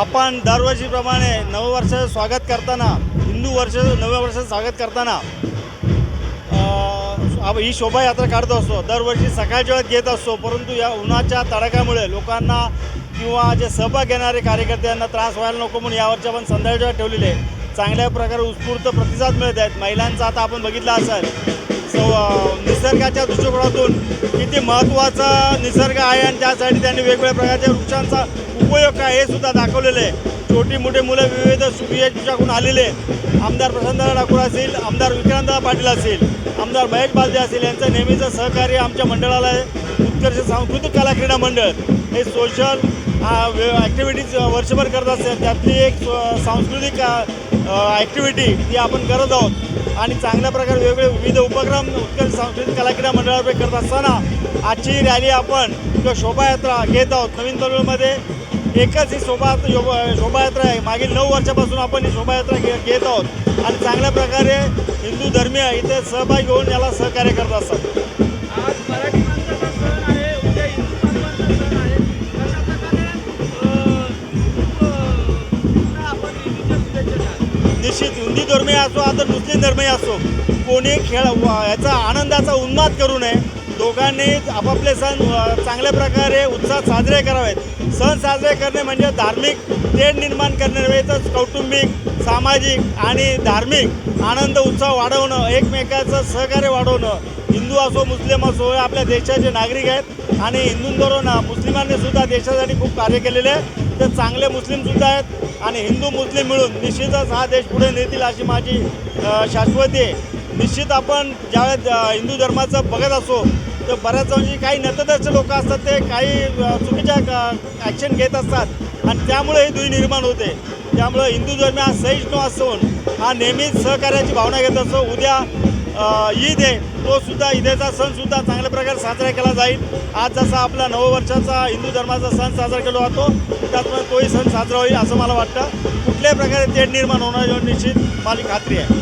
आपण दरवर्षीप्रमाणे नववर्षाचं स्वागत करताना हिंदू वर्ष नव्या वर्षाचं स्वागत करताना ही शोभायात्रा काढत असतो. दरवर्षी सकाळच्या वेळात घेत असतो परंतु या उन्हाच्या तडाख्यामुळे लोकांना किंवा जे सहभाग घेणारे कार्यकर्त्यांना त्रास व्हायला नको म्हणून यावरच्या आपण संध्याकाळच्या वेळात ठेवलेले चांगल्या प्रकारे उत्स्फूर्त प्रतिसाद मिळत आहेत. महिलांचा आता आपण बघितला असाल सो निसर्गाच्या दृष्टिकोनातून किती महत्त्वाचा निसर्ग आहे आणि त्यासाठी त्यांनी वेगवेगळ्या प्रकारच्या वृक्षांचा उपयोग काय हे सुद्धा दाखवलेलं आहे. छोटी मोठी मुलं विविध सुविधांच्याकडून आलेले आमदार प्रशांतदादा ठाकूर असतील आमदार विक्रांत पाटील असतील आमदार महेश बालदे असतील यांचं नेहमीचं सहकार्य आमच्या मंडळाला आहे. उत्कर्ष सांस्कृतिक कला क्रीडा मंडळ हे सोशल ॲक्टिव्हिटीज वर्षभर करत असते त्यातली एक सांस्कृतिक ॲक्टिव्हिटी ती आपण करत आहोत. आणि चांगल्या प्रकारे वेगवेगळे विविध उपक्रम उत्कर्ष सांस्कृतिक कला क्रीडा मंडळाकडे करत असताना आजची रॅली आपण किंवा शोभायात्रा घेत आहोत नवीन तरुणमध्ये. एकच ही शोभा शोभा- शोभायात्रा आहे. मागील नऊ वर्षापासून आपण ही शोभायात्रा घे घेत आहोत. आणि चांगल्या प्रकारे हिंदू धर्मीय इथे सहभागी होऊन याला सहकार्य करत असतात. निश्चित हिंदी धर्मीय असो आता मुस्लिम धर्मीय असो कोणी खेळ याचा आनंदाचा उन्माद करू नये. दोघांनी आपापले सण चांगल्या प्रकारे उत्साहात साजरे करावेत. सण साजरे करणे म्हणजे धार्मिक तेढ निर्माण करणे नव्हे तर कौटुंबिक सामाजिक आणि धार्मिक आनंद उत्साह वाढवणं एकमेकाचं सहकार्य वाढवणं. हिंदू असो मुस्लिम असो हे आपल्या देशाचे नागरिक आहेत आणि हिंदूंबरोबर ना मुस्लिमांनी सुद्धा देशासाठी खूप कार्य केलेले आहे. तर चांगले मुस्लिमसुद्धा आहेत आणि हिंदू मुस्लिम मिळून निश्चितच हा देश पुढे नेतील अशी माझी शाश्वती आहे. निश्चित आपण ज्यावेळेस हिंदू धर्माचं बघत असो तर बऱ्याच म्हणजे काही नतदर्श लोक असतात ते काही चुकीच्या ॲक्शन घेत असतात. आणि त्यामुळे ही दुई निर्माण होते. त्यामुळे हिंदू धर्म हा सहिष्णू असून हा नेहमीच सहकार्याची भावना घेत असतो उद्या ईद आहे तो सुद्धा ईदेचा सण सुद्धा चांगल्या प्रकारे साजरा केला जाईल. आज जसा आपला नववर्षाचा हिंदू धर्माचा सण साजरा केला जातो त्याचप्रमाणे तोही सण साजरा होईल असं मला वाटतं. कुठल्याही प्रकारे तेढ निर्माण होणार निश्चित माझी खात्री आहे.